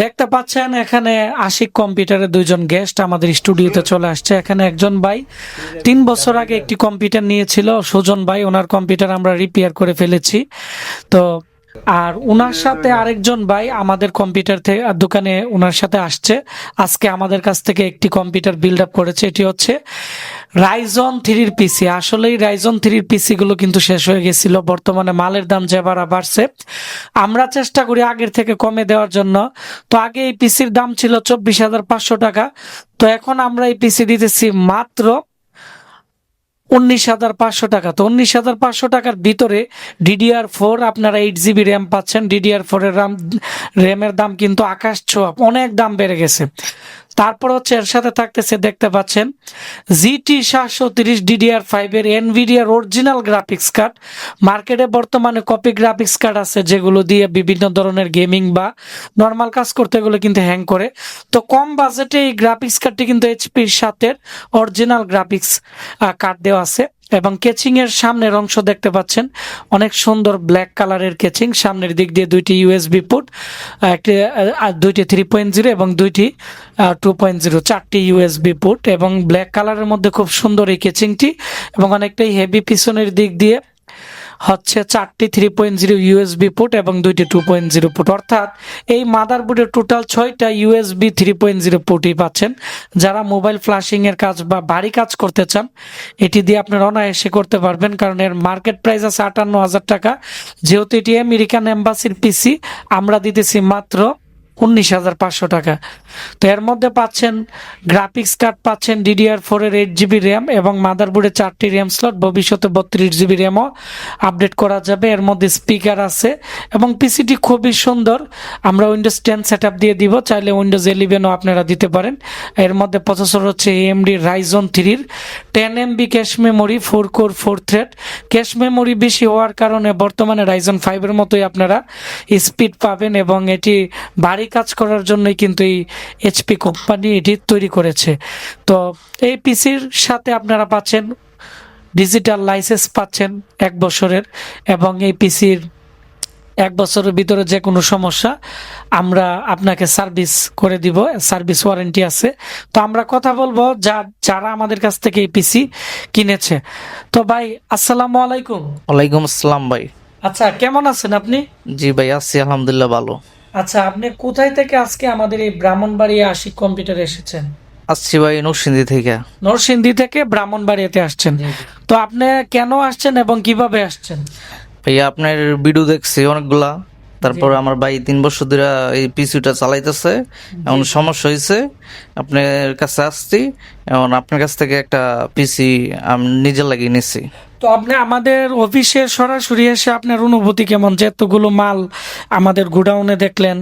দেখতে পাচ্ছেন, এখানে আশিক কম্পিউটারের দুইজন গেস্ট আমাদের স্টুডিওতে চলে আসছে। এখানে একজন ভাই, তিন বছর আগে একটি কম্পিউটার নিয়েছিল, সুজন ভাই, ওনার কম্পিউটার আমরা রিপেয়ার করে ফেলেছি। তো, আর ওনার সাথে আরেকজন ভাই আমাদের কম্পিউটার থেকে দোকানে ওনার সাথে আসছে। আজকে আমাদের কাছ থেকে একটি কম্পিউটার বিল্ড আপ করেছে, এটি হচ্ছে রাইজন থ্রির পিসি আসলেই রাইজন থ্রির পিসি গুলো কিন্তু শেষ হয়ে গেছিল, বর্তমানে মালের দাম যে বাড়া বাড়ছে। আমরা চেষ্টা করি আগের থেকে কমে দেওয়ার জন্য। তো আগে এই পিসির দাম ছিল চব্বিশ হাজার পাঁচশো টাকা, তো এখন আমরা এই পিসি দিতেছি মাত্র উনিশ হাজার পাঁচশো টাকা। তো উনিশ হাজার পাঁচশো টাকার ভিতরে ডিডিআর ফোর আপনারা এইট জিবি র্যাম পাচ্ছেন। ডিডিআর ফোরের র্যাম র্যামের দাম কিন্তু আকাশ ছোঁয়া, অনেক দাম বেড়ে গেছে। তারপর হচ্ছে এর সাথে থাকতেছে, দেখতে পাচ্ছেন জিটি সাতশো তিরিশ ডিডিআর ফাইভের এনভিডিআর অরিজিনাল গ্রাফিক্স কার্ড মার্কেটে বর্তমানে কপি গ্রাফিক্স কার্ড আছে, যেগুলো দিয়ে বিভিন্ন ধরনের গেমিং বা নর্মাল কাজ করতে গেলে কিন্তু হ্যাং করে। তো কম বাজেটে এই গ্রাফিক্স কার্ডটি কিন্তু এইচপির সাথে অরিজিনাল গ্রাফিক্স কার্ড দেওয়া আছে। এবং কেচিং এর সামনের অংশ দেখতে পাচ্ছেন। অনেক সুন্দর ব্ল্যাক কালারের কেচিং সামনের দিক দিয়ে দুইটি ইউএসবি পোর্ট একটি দুইটি থ্রি পয়েন্ট জিরো এবং দুইটি টু পয়েন্ট জিরো চারটি ইউএসবি পোর্ট এবং ব্ল্যাক কালারের মধ্যে খুব সুন্দর এই কেচিংটি এবং অনেকটাই হেভি পিছনের দিক দিয়ে হচ্ছে চারটি three point zero USB port এবং দুইটি টু পয়েন্ট জিরো পুট অর্থাৎ এই মাদার মাদারবোর্ডের টোটাল ছয়টা ইউএসবি থ্রি পয়েন্ট জিরো পুটই পাচ্ছেন। যারা মোবাইল ফ্লাশিংয়ের কাজ বা বাড়ি কাজ করতে চান, এটি দিয়ে আপনারা অনায়াসে করতে পারবেন, কারণ এর মার্কেট প্রাইস আছে আটান্ন হাজার টাকা। যেহেতু এটি আমেরিকান এম্বাসির পিসি আমরা দিতেছি মাত্র উনিশ হাজার পাঁচশো টাকা। তো এর মধ্যে পাচ্ছেন গ্রাফিক্স কার্ড পাচ্ছেন ডিডিআর ফোর এর এইট জিবি র্যাম এবং মাদারবোর্ডে চারটি র্যাম স্লট ভবিষ্যতে বত্রিশ জিবি র্যামও আপডেট করা যাবে। এর মধ্যে স্পিকার আছে এবং পিসিটি খুবই সুন্দর। আমরা উইন্ডোজ টেন সেট দিয়ে দিব, চাইলে উইন্ডোজ ইলেভেনও আপনারা দিতে পারেন। এর মধ্যে প্রসেসর হচ্ছে এএমডি রাইজন থ্রির ten MB cache memory four core four thread cache memory বেশি হওয়ার কারণে বর্তমানে রাইজন ফাইভের মতোই আপনারা স্পিড পাবেন এবং এটি ভারী কাজ করার জন্যই কিন্তু এই এইচপি কোম্পানি এটি তৈরি করেছে। তো এই পিসির সাথে আপনারা পাচ্ছেন ডিজিটাল লাইসেন্স পাচ্ছেন এক বছরের এবং এই পিসির এক বছরের ভিতরে যে কোনো সমস্যা আমরা আপনাকে সার্ভিস করে দিব সার্ভিস ওয়ারেন্টি আছে। তো আমরা কথা বলব যা যারা আমাদের কাছ থেকে এই পিসি কিনেছে। তো ভাই আসসালামু আলাইকুম। ওয়ালাইকুম আসসালাম ভাই। আচ্ছা কেমন আছেন আপনি? জি ভাই আছি আলহামদুলিল্লাহ ভালো। আচ্ছা আপনি কোথায় থেকে আজকে আমাদের এই ব্রাহ্মণবাড়িয়া আশিক কম্পিউটার এসেছেন? আসছি ভাই নরসিংদী থেকে। নরসিংদী থেকে ব্রাহ্মণবাড়িয়াতে আসছেন। তো আপনি কেন আসছেন এবং কীভাবে আসছেন? ভাই আপনার ভিডিও দেখছি অনেকগুলা। তারপর আমার ভাই তিন বছর ধরে এই পিসিটা চালাইতেছে। এমন সমস্যা হয়েছে আপনার কাছে আসছি। এখন আপনার কাছ থেকে একটা পিসি আমি নিজে লাগিয়ে নিচ্ছি। তো আপনি আমাদের অফিসে সরাসরি এসে আপনার অনুভূতি কেমন? যে এতগুলো মাল আমাদের গোডাউনে দেখলেন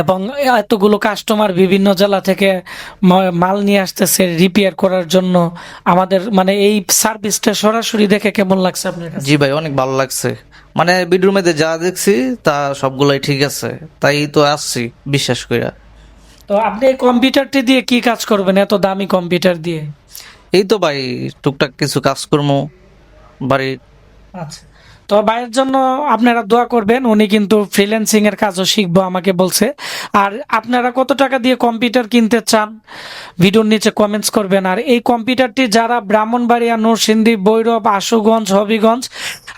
এবং এতগুলো কাস্টমার বিভিন্ন জেলা থেকে মাল নিয়ে আসতেছে রিপেয়ার করার জন্য। আমাদের মানে এই সার্ভিসটা সরাসরি দেখে কেমন লাগছে আপনার কাছে? জি ভাই অনেক ভালো লাগছে। মানে ভিডিওর মধ্যে যা দেখছি তা সবগুলাই ঠিক আছে। তাই তো আসছি বিশ্বাস কইরা। তো আপনি এই কম্পিউটারটি দিয়ে কি কাজ করবেন এত দামি কম্পিউটার দিয়ে? এই তো ভাই টুকটাক কিছু কাজ কাজকর্ম বাড়ির। আচ্ছা। তো ভাইয়ের জন্য আপনারা দোয়া করবেন উনি কিন্তু ফ্রিল্যান্সিং এর কাজও শিখব আমাকে বলছে। আর আপনারা কত টাকা দিয়ে কম্পিউটার কিনতে চান ভিডিওর নিচে কমেন্টস করবেন। আর এই কম্পিউটারটি যারা ব্রাহ্মণবাড়িয়া নরসিংদী বৈরব আশুগঞ্জ হবিগঞ্জ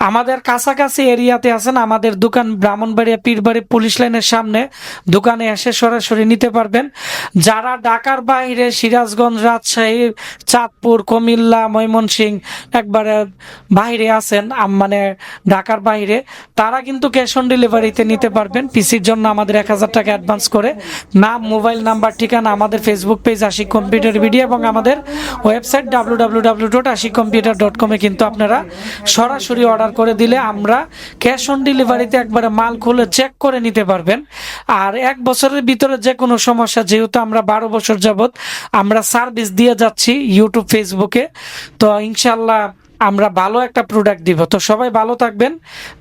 আমাদের কাছাকাছি এরিয়াতে আছেন, আমাদের দোকান ব্রাহ্মণবাড়িয়া পীরবাড়ি পুলিশ লাইনের সামনে। দোকানে এসে সরাসরি নিতে পারবেন। যারা ঢাকার বাইরে সিরাজগঞ্জ, রাজশাহী, চাঁদপুর, কুমিল্লা ময়মনসিং একবারে বাইরে আছেন মানে ঢাকার বাইরে, তারা কিন্তু ক্যাশ অন ডেলিভারিতে নিতে পারবেন। পিসির জন্য আমাদের এক হাজার টাকা অ্যাডভান্স করে। নাম, মোবাইল নাম্বার, ঠিকানা আমাদের Facebook page Ashik computer video এবং আমাদের website W W W dot Ashik computer dot কমে কিন্তু আপনারা সরাসরি অর্ডার করে দিলে আমরা ক্যাশ অন ডেলিভারিতে একবারে মাল খুলে চেক করে নিতে পারবেন। আর এক বছরের ভিতরে যে কোনো সমস্যা, যেহেতু আমরা বারো বছর যাবৎ আমরা সার্ভিস দিয়ে যাচ্ছি ইউটিউব ফেসবুকে তো ইনশাল্লাহ আমরা ভালো একটা প্রোডাক্ট দিব। তো সবাই ভালো থাকবেন।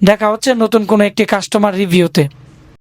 দেখা হচ্ছে নতুন কোনো একটি কাস্টমার রিভিউতে